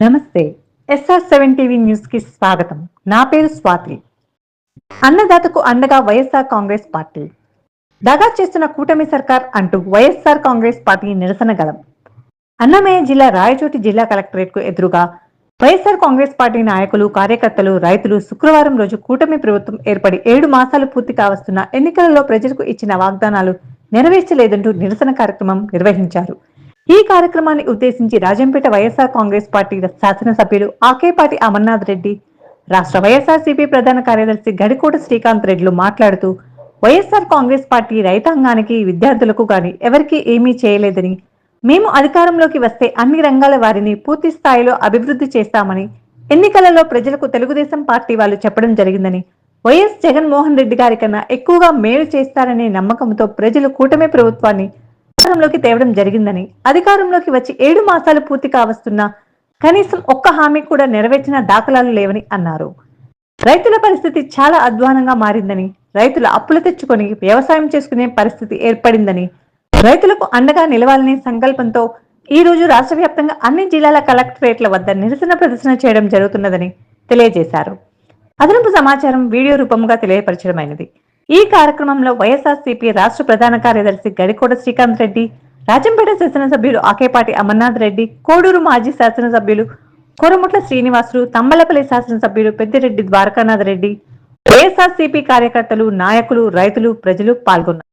నమస్తే SR seven TV న్యూస్కి స్వాగతం. నా పేరు స్వాతి. అన్నదాతకు అండగా వైఎస్ఆర్ కాంగ్రెస్ పార్టీ. దగా చేస్తున్న కూటమి సర్కార్ అంటూ వైఎస్ఆర్ కాంగ్రెస్ పార్టీ నిరసన గలం అన్నమయ్య జిల్లా రాయచోటి జిల్లా కలెక్టరేట్కు ఎదురుగా వైఎస్ఆర్ కాంగ్రెస్ పార్టీ నాయకులు కార్యకర్తలు రైతులు శుక్రవారం రోజు కూటమి ప్రభుత్వం ఏర్పడి ఏడు మాసాలు పూర్తి కావస్తున్న ఎన్నికలలో ప్రజలకు ఇచ్చిన వాగ్దానాలు నెరవేర్చలేదంటూ నిరసన కార్యక్రమం నిర్వహించారు. ఈ కార్యక్రమాన్ని ఉద్దేశించి రాజంపేట వైఎస్ఆర్ కాంగ్రెస్ పార్టీ శాసనసభ్యులు ఆకేపాటి అమర్నాథ్ రెడ్డి రాష్ట్ర వైఎస్ఆర్సీపీ ప్రధాన కార్యదర్శి గడికోట శ్రీకాంత్ రెడ్డిలు మాట్లాడుతూ వైఎస్ఆర్ కాంగ్రెస్ పార్టీ రైతాంగానికి విద్యార్థులకు గాని ఎవరికీ ఏమీ చేయలేదని మేము అధికారంలోకి వస్తే అన్ని రంగాల వారిని పూర్తి స్థాయిలో అభివృద్ధి చేస్తామని ఎన్నికలలో ప్రజలకు తెలుగుదేశం పార్టీ వాళ్ళు చెప్పడం జరిగిందని వైఎస్ జగన్మోహన్ రెడ్డి గారి కన్నా ఎక్కువగా మేలు చేస్తారనే నమ్మకంతో ప్రజలు కూటమి ప్రభుత్వాన్ని అధికారంలోకి తేవడం జరిగిందని అధికారంలోకి వచ్చి ఏడు మాసాలు పూర్తి కావస్తున్నా కనీసం ఒక్క హామీ కూడా నెరవేర్చిన దాఖలాలు లేవని అన్నారు. రైతుల పరిస్థితి చాలా అధ్వానంగా మారిందని రైతులు అప్పులు తెచ్చుకొని వ్యవసాయం చేసుకునే పరిస్థితి ఏర్పడిందని రైతులకు అండగా నిలవాలనే సంకల్పంతో ఈ రోజు రాష్ట్ర వ్యాప్తంగా అన్ని జిల్లాల కలెక్టరేట్ల వద్ద నిరసన ప్రదర్శన చేయడం జరుగుతున్నదని తెలియజేశారు. అదనపు సమాచారం వీడియో రూపంగా తెలియపరచడమైనది. ఈ కార్యక్రమంలో వైఎస్ఆర్సీపీ రాష్ట్ర ప్రధాన కార్యదర్శి గడికోట శ్రీకాంత్ రెడ్డి రాజంపేట శాసనసభ్యులు ఆకేపాటి అమర్నాథ్ రెడ్డి కోడూరు మాజీ శాసనసభ్యులు కొరముట్ల శ్రీనివాసులు తంబలపల్లి శాసనసభ్యులు పెద్దిరెడ్డి ద్వారకానాథ్ రెడ్డి వైఎస్ఆర్సీపీ కార్యకర్తలు నాయకులు రైతులు ప్రజలు పాల్గొన్నారు.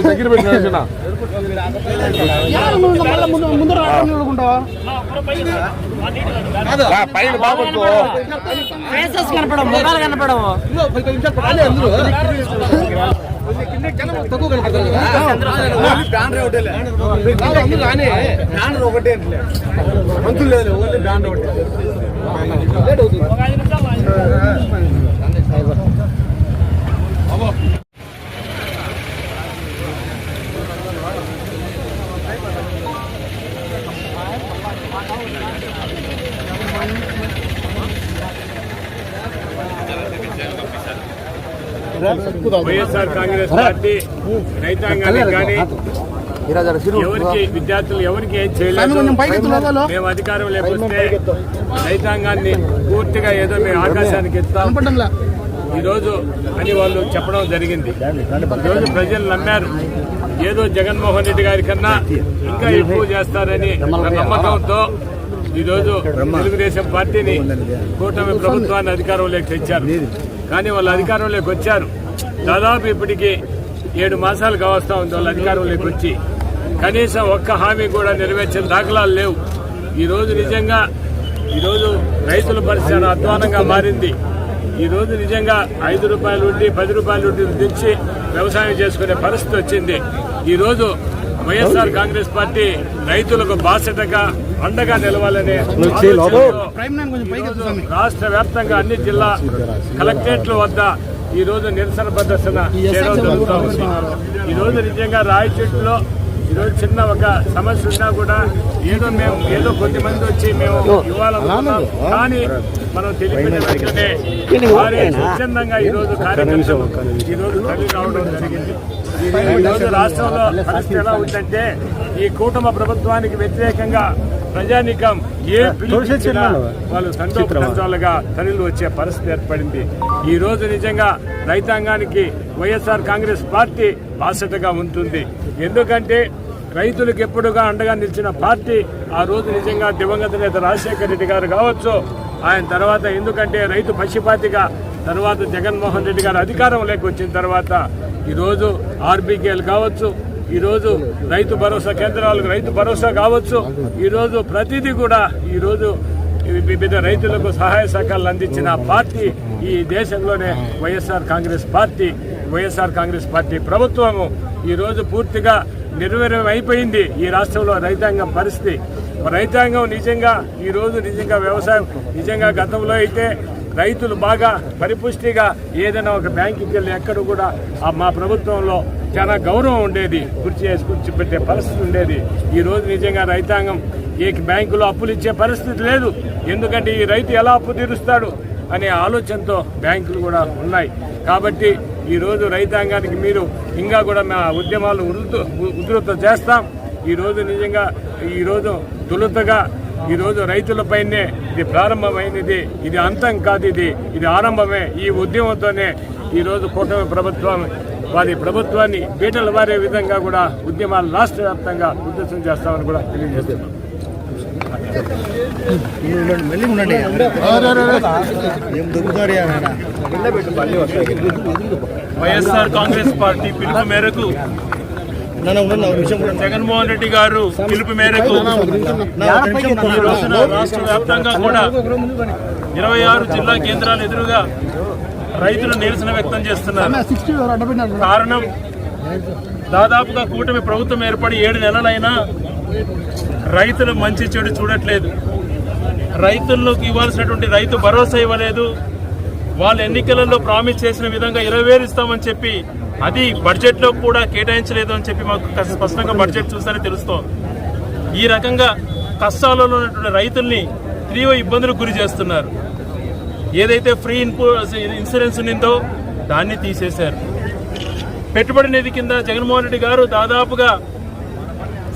తగిలించుకున్నావు నాకు తగిలించినావు నువ్వు తగిలించుకొని తగిలించుకొని నెల రోజులు వాడుకున్నావు నాకు తగిలించిన నడిచిన పైన బాబు ఫేసెస్ కనపడవు ముఖాలు కనపడవు మంచులు లేదు ఓన్లీ బ్యాండ్ ఒకటి వైఎస్ఆర్ కాంగ్రెస్ పార్టీ రైతాంగానికి కానీ ఎవరికి విద్యార్థులు ఎవరికి ఏం చేయలేదు. మేము అధికారం లేకపోతే రైతాంగాన్ని పూర్తిగా ఏదో మేము ఆకాశానికి ఎత్తాం ఈ రోజు అని వాళ్ళు చెప్పడం జరిగింది. ఈ రోజు ప్రజలు నమ్మారు. ఏదో జగన్మోహన్ రెడ్డి గారి కన్నా ఇంకా ఎక్కువ చేస్తారని నమ్మకంతో ఈ రోజు తెలుగుదేశం పార్టీని కూటమి ప్రభుత్వాన్ని అధికారంలోకి తెచ్చారు. కానీ వాళ్ళు అధికారంలోకి వచ్చారు. దాదాపు ఇప్పటికి ఏడు మాసాలు కావస్తా ఉంది వాళ్ళు అధికారంలోకి వచ్చి. కనీసం ఒక్క హామీ కూడా నెరవేర్చిన దాఖలాలు లేవు. ఈ రోజు నిజంగా ఈ రోజు రైతుల పరిస్థితి అధ్వానంగా మారింది. ఈ రోజు నిజంగా ఐదు రూపాయలు ఉండి పది రూపాయలు ఉండి తెచ్చి వ్యవసాయం చేసుకునే పరిస్థితి వచ్చింది. ఈ రోజు వైఎస్ఆర్ కాంగ్రెస్ పార్టీ రైతులకు బాధ్యతగా అండగా నిలవాలనే రాష్ట్ర వ్యాప్తంగా అన్ని జిల్లా కలెక్టరేట్ల వద్ద ఈ రోజు నిరసన ప్రదర్శన చేయడం జరుగుతూ ఉంది. ఈ రోజు నిజంగా రాయచెట్టులో ఈరోజు చిన్న ఒక సమస్య ఉన్నా కూడా ఏదో మేము ఏదో కొద్ది మంది వచ్చి మేము ఇవ్వాలనుకున్నాం కానీ మనం తెలిపిన వెంటనే వారే స్వచ్ఛందంగా ఈ రోజు కార్యక్రమం ఈ రోజు తల్లి రావడం జరిగింది. ఈ రోజు రాష్ట్రంలో పరిస్థితి ఎలా ఉందంటే ఈ కూటమి ప్రభుత్వానికి వ్యతిరేకంగా ప్రజానికం ఏ పిలుపునిచ్చినా వాళ్ళు సంతోషాలుగా తల్లిలు వచ్చే పరిస్థితి ఏర్పడింది. ఈ రోజు నిజంగా రైతాంగానికి వైఎస్ఆర్ కాంగ్రెస్ పార్టీ బాధ్యతగా ఉంటుంది. ఎందుకంటే రైతులకు ఎప్పుడుగా అండగా నిలిచిన పార్టీ ఆ రోజు నిజంగా దివంగత నేత రాజశేఖర రెడ్డి గారు కావచ్చు ఆయన తర్వాత ఎందుకంటే రైతు పశుపాతిగా తర్వాత జగన్మోహన్ రెడ్డి గారు అధికారంలోకి వచ్చిన తర్వాత ఈరోజు ఆర్బీకేలు కావచ్చు ఈరోజు రైతు భరోసా కేంద్రాలకు రైతు భరోసా కావచ్చు ఈరోజు ప్రతిదీ కూడా ఈరోజు వివిధ రైతులకు సహాయ సహకారాలు అందించిన పార్టీ ఈ దేశంలోనే YSR Congress party YSR Congress party ప్రభుత్వము ఈరోజు పూర్తిగా నిర్వీర్యం అయిపోయింది ఈ రాష్ట్రంలో రైతాంగం పరిస్థితి. రైతాంగం నిజంగా ఈరోజు నిజంగా వ్యవసాయం నిజంగా గతంలో అయితే రైతులు బాగా పరిపుష్టిగా ఏదైనా ఒక బ్యాంకుకి వెళ్ళి ఎక్కడ కూడా మా ప్రభుత్వంలో చాలా గౌరవం ఉండేది. కుర్చీ చేసి కూర్చోబెట్టే పరిస్థితి ఉండేది. ఈ రోజు నిజంగా రైతాంగం ఏ బ్యాంకులో అప్పులు ఇచ్చే పరిస్థితి లేదు. ఎందుకంటే ఈ రైతు ఎలా అప్పు తీరుస్తాడు అనే ఆలోచనతో బ్యాంకులు కూడా ఉన్నాయి. కాబట్టి ఈ రోజు రైతాంగానికి మీరు ఇంకా కూడా మా ఉద్యమాలు ఉధృత ఉధృత చేస్తాం. ఈ రోజు నిజంగా ఈ రోజు తొలుతగా ఈ రోజు రైతులపైనే ఇది ప్రారంభమైనది. ఇది అంతం కాదు ఇది. ఇది ఆరంభమే. ఈ ఉద్యమంతోనే ఈ రోజు కూటమి ప్రభుత్వం వారి ప్రభుత్వాన్ని పీటలు వారే విధంగా కూడా ఉద్యమాలు రాష్ట్ర వ్యాప్తంగా ఉద్దేశం చేస్తామని కూడా తెలియజేస్తున్నాం. వైఎస్ఆర్ కాంగ్రెస్ పార్టీ పిలుపు మేరకు జగన్మోహన్ రెడ్డి గారు పిలుపు మేరకు ఈ రోజున రాష్ట్ర వ్యాప్తంగా కూడా ఇరవై ఆరు జిల్లా కేంద్రాల ఎదురుగా రైతులు నిరసన వ్యక్తం చేస్తున్నారు. కారణం దాదాపుగా కూటమి ప్రభుత్వం ఏర్పడి ఏడు నెలలైనా రైతుల మంచి చెడు చూడట్లేదు. రైతులకు ఇవ్వాల్సినటువంటి రైతు భరోసా ఇవ్వలేదు. వాళ్ళ ఎన్నికలలో ప్రామిస్ చేసిన విధంగా ఇరవై వేలు ఇస్తామని చెప్పి అది బడ్జెట్లో కూడా కేటాయించలేదు అని చెప్పి మాకు స్పష్టంగా బడ్జెట్ చూస్తేనే తెలుస్తోంది. ఈ రకంగా కష్టాలలో ఉన్నటువంటి రైతుల్ని తీవ్ర ఇబ్బందులకు గురి చేస్తున్నారు. ఏదైతే ఫ్రీ ఇన్పు ఇన్సూరెన్స్ ఉన్నిందో దాన్ని తీసేశారు. పెట్టుబడి నిధి కింద జగన్మోహన్ రెడ్డి గారు దాదాపుగా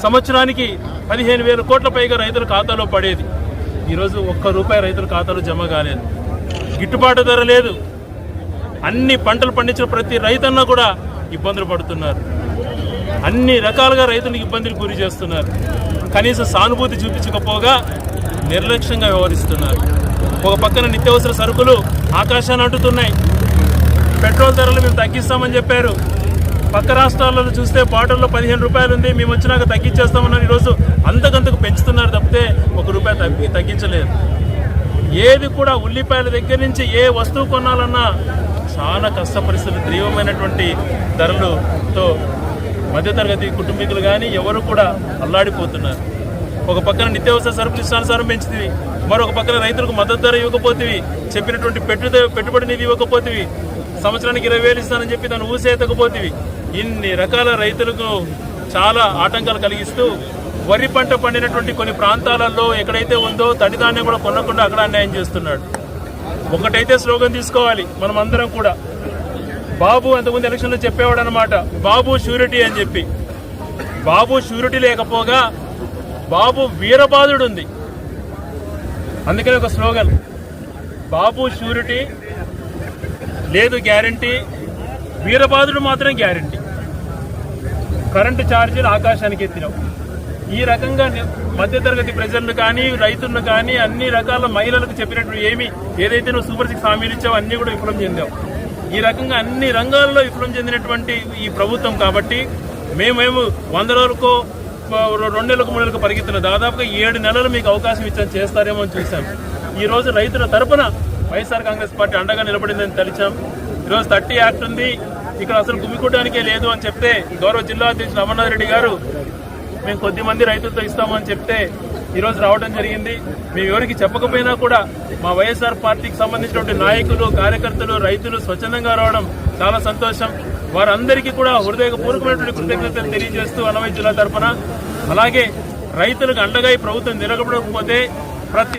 సంవత్సరానికి పదిహేను వేల కోట్ల పైగా రైతుల ఖాతాలో పడేది. ఈరోజు ఒక్క రూపాయి రైతుల ఖాతాలో జమ కాలేదు. గిట్టుబాటు ధర లేదు. అన్ని పంటలు పండించిన ప్రతి రైతన్న కూడా ఇబ్బందులు పడుతున్నారు. అన్ని రకాలుగా రైతులకు ఇబ్బందులు గురి చేస్తున్నారు. కనీస సానుభూతి చూపించకపోగా నిర్లక్ష్యంగా వ్యవహరిస్తున్నారు. ఒక పక్కన నిత్యావసర సరుకులు ఆకాశాన్ని అంటుతున్నాయి. పెట్రోల్ ధరలు మేము తగ్గిస్తామని చెప్పారు. పక్క రాష్ట్రాలలో చూస్తే బాటిల్లో పదిహేను రూపాయలు ఉంది. మేము వచ్చినాక తగ్గించేస్తామన్నారు. ఈరోజు అంతకంతకు పెంచుతున్నారు తప్పితే ఒక రూపాయి తగ్గి తగ్గించలేదు. ఏది కూడా ఉల్లిపాయల దగ్గర నుంచి ఏ వస్తువు కొనాలన్నా చాలా కష్ట పరిస్థితులు తీవ్రమైనటువంటి ధరలతో మధ్యతరగతి కుటుంబీకులు కానీ ఎవరు కూడా అల్లాడిపోతున్నారు. ఒక పక్కన నిత్యావసర సరుకులు ఇష్టానుసారం పెంచుతుంది మరొక పక్కన రైతులకు మద్దతు ధర ఇవ్వకపోతేవి చెప్పినటువంటి పెట్టు పెట్టుబడి నిధి ఇవ్వకపోతేవి సంవత్సరానికి ఇరవై వేలు ఇస్తానని చెప్పి దాన్ని ఊసేతకపోతేవి ఇన్ని రకాల రైతులకు చాలా ఆటంకాలు కలిగిస్తూ వరి పంట పండినటువంటి కొన్ని ప్రాంతాలలో ఎక్కడైతే ఉందో తడిధాన్యం కూడా కొనకుండా అక్కడ అన్యాయం చేస్తున్నాడు. ఒకటైతే స్లోగన్ తీసుకోవాలి మనం అందరం కూడా. బాబు అంతకుముందు ఎలక్షన్లో చెప్పేవాడు అనమాట బాబు షూరిటీ అని చెప్పి. బాబు షూరిటీ లేకపోగా బాబు వీరబాధుడు ఉంది అందుకని ఒక స్లోగన్ బాబు షూరిటీ లేదు గ్యారంటీ వీరబాధుడు మాత్రం గ్యారంటీ. కరెంటు ఛార్జీలు ఆకాశానికి ఎత్తినాం ఈ రకంగా మధ్యతరగతి ప్రజలను కానీ రైతులను కానీ అన్ని రకాల మహిళలకు చెప్పినట్టు ఏమి ఏదైతే నువ్వు సూపర్ సిక్స్ హామీలు ఇచ్చావో అన్ని కూడా విఫలం చెందావు. ఈ రకంగా అన్ని రంగాల్లో విఫలం చెందినటువంటి ఈ ప్రభుత్వం కాబట్టి మేమేమో వంద రోజులకు రెండు నెలలకు మూడు నెలలకు పరిగెత్తిన దాదాపుగా ఏడు నెలలు మీకు అవకాశం ఇచ్చాను చేస్తారేమో అని చూసాం ఈరోజు రైతుల తరపున వైఎస్ఆర్ కాంగ్రెస్ పార్టీ అండగా నిలబడిందని తలిచాం. ఈరోజు థర్టీ యాక్ట్ ఉంది. ఇక్కడ అసలు గుమికూడడానికే లేదు అని చెప్తే గౌరవ జిల్లా అధ్యక్షులు అమర్నాథ్ రెడ్డి గారు మేము కొద్ది మంది రైతులతో ఇస్తామని చెప్తే ఈరోజు రావడం జరిగింది. మేము ఎవరికి చెప్పకపోయినా కూడా మా వైఎస్ఆర్ పార్టీకి సంబంధించినటువంటి నాయకులు కార్యకర్తలు రైతులు స్వచ్ఛందంగా రావడం చాలా సంతోషం. వారందరికీ కూడా హృదయపూర్వకమైనటువంటి కృతజ్ఞతలు తెలియజేస్తూ అన్నమయ్య జిల్లా తరఫున అలాగే రైతులకు అండగా ఈ ప్రభుత్వం నిలబడకపోతే ప్రతి